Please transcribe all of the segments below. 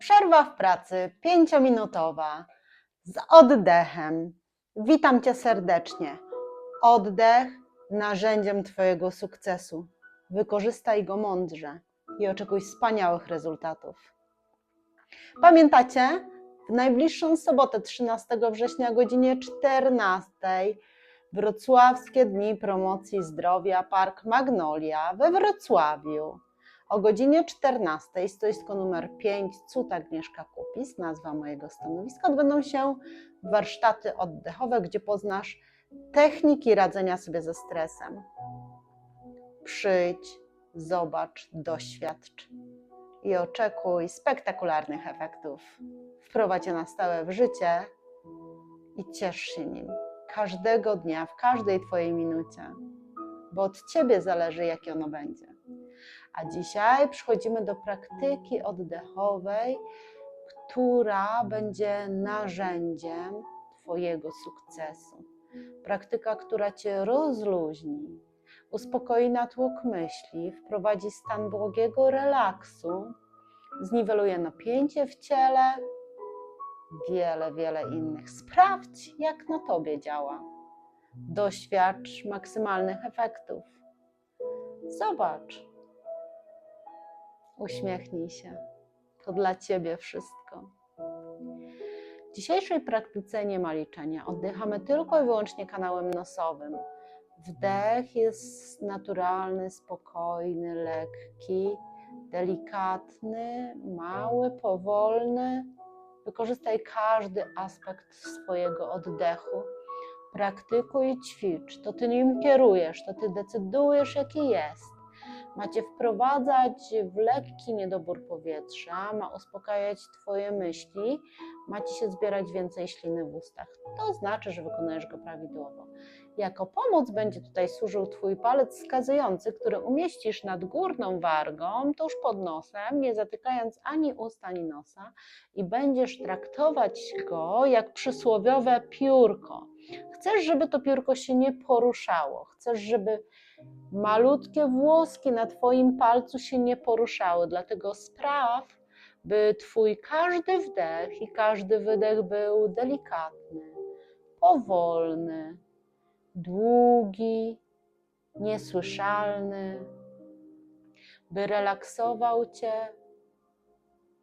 Przerwa w pracy pięciominutowa z oddechem. Witam Cię serdecznie. Oddech narzędziem Twojego sukcesu. Wykorzystaj go mądrze i oczekuj wspaniałych rezultatów. Pamiętacie? W najbliższą sobotę 13 września o godzinie 14 Wrocławskie Dni Promocji Zdrowia Park Magnolia we Wrocławiu. O godzinie 14 stoisko numer 5 Cud Agnieszka Kupis, nazwa mojego stanowiska, odbędą się warsztaty oddechowe, gdzie poznasz techniki radzenia sobie ze stresem. Przyjdź, zobacz, doświadcz i oczekuj spektakularnych efektów. Wprowadź je na stałe w życie i ciesz się nim każdego dnia, w każdej Twojej minucie, bo od Ciebie zależy, jakie ono będzie. A dzisiaj przechodzimy do praktyki oddechowej, która będzie narzędziem Twojego sukcesu. Praktyka, która Cię rozluźni, uspokoi natłok myśli, wprowadzi stan błogiego relaksu, zniweluje napięcie w ciele, wiele, wiele innych. Sprawdź, jak na Tobie działa. Doświadcz maksymalnych efektów. Zobacz. Uśmiechnij się. To dla Ciebie wszystko. W dzisiejszej praktyce nie ma liczenia. Oddychamy tylko i wyłącznie kanałem nosowym. Wdech jest naturalny, spokojny, lekki, delikatny, mały, powolny. Wykorzystaj każdy aspekt swojego oddechu. Praktykuj i ćwicz. To ty nim kierujesz, to ty decydujesz, jaki jest. Macie wprowadzać w lekki niedobór powietrza, ma uspokajać Twoje myśli, macie się zbierać więcej śliny w ustach. To znaczy, że wykonujesz go prawidłowo. Jako pomoc będzie tutaj służył Twój palec wskazujący, który umieścisz nad górną wargą, tuż pod nosem, nie zatykając ani ust, ani nosa, i będziesz traktować go jak przysłowiowe piórko. Chcesz, żeby to piórko się nie poruszało, chcesz, żeby malutkie włoski na Twoim palcu się nie poruszały, dlatego spraw, by Twój każdy wdech i każdy wydech był delikatny, powolny, długi, niesłyszalny, by relaksował Cię,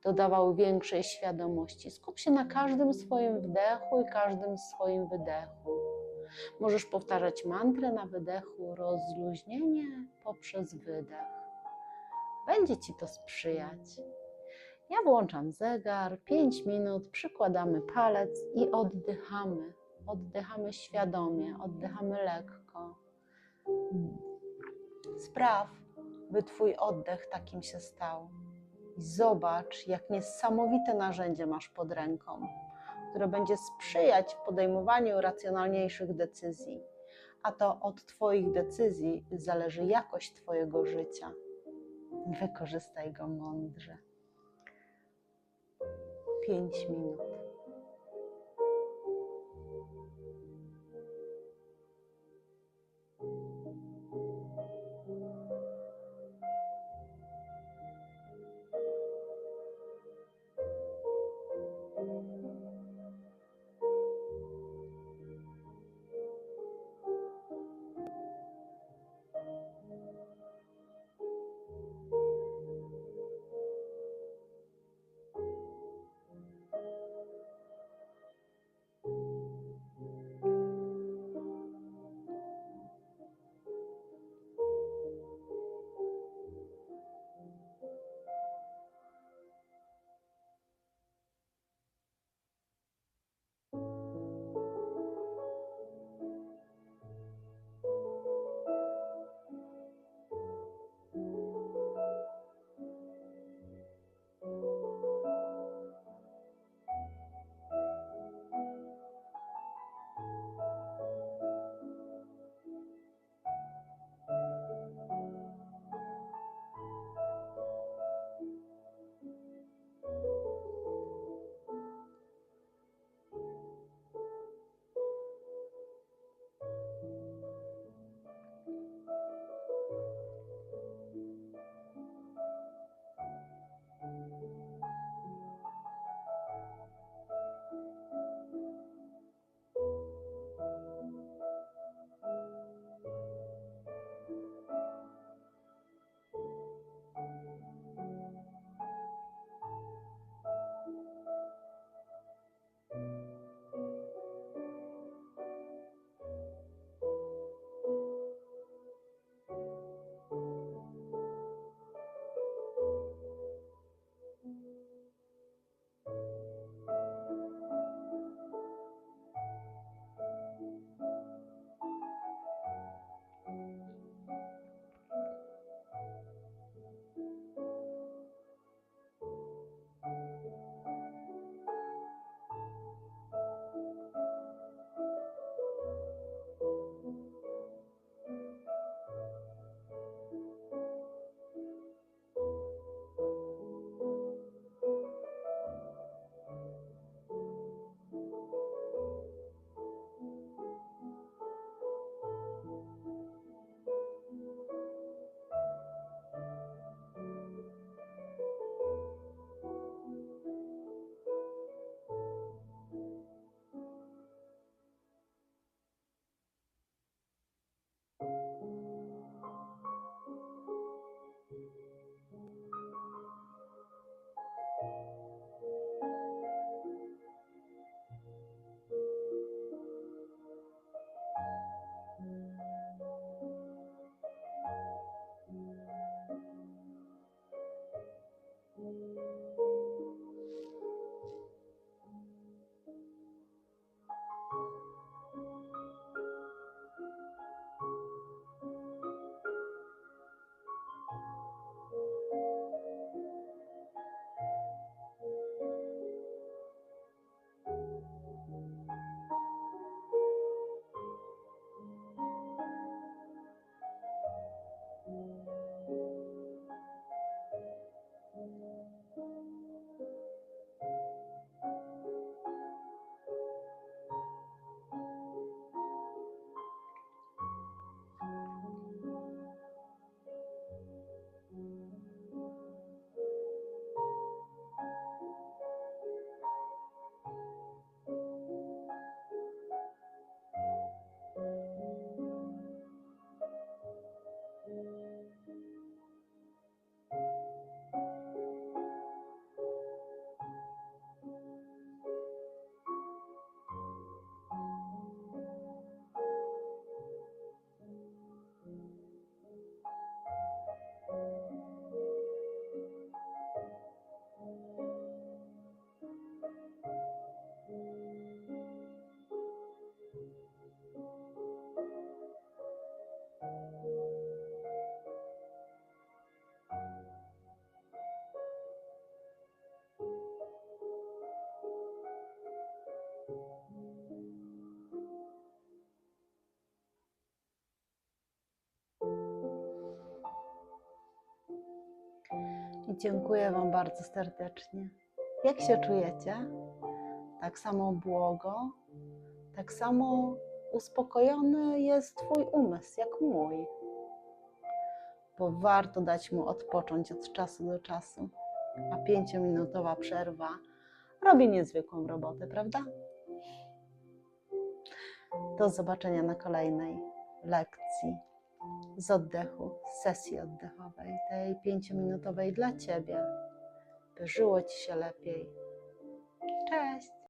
dodawał większej świadomości. Skup się na każdym swoim wdechu i każdym swoim wydechu. Możesz powtarzać mantrę na wydechu, rozluźnienie poprzez wydech. Będzie Ci to sprzyjać. Ja włączam zegar, 5 minut, przykładamy palec i oddychamy. Oddychamy świadomie, oddychamy lekko. Spraw, by Twój oddech takim się stał. Zobacz, jak niesamowite narzędzie masz pod ręką które będzie sprzyjać podejmowaniu racjonalniejszych decyzji. A to od Twoich decyzji zależy jakość Twojego życia. Wykorzystaj go mądrze. 5 minut. Dziękuję Wam bardzo serdecznie. Jak się czujecie? Tak samo błogo, tak samo uspokojony jest Twój umysł, jak mój. Bo warto dać mu odpocząć od czasu do czasu, a pięciominutowa przerwa robi niezwykłą robotę, prawda? Do zobaczenia na kolejnej lekcji z oddechu, z sesji oddechowej, tej pięciominutowej dla Ciebie, by żyło Ci się lepiej. Cześć!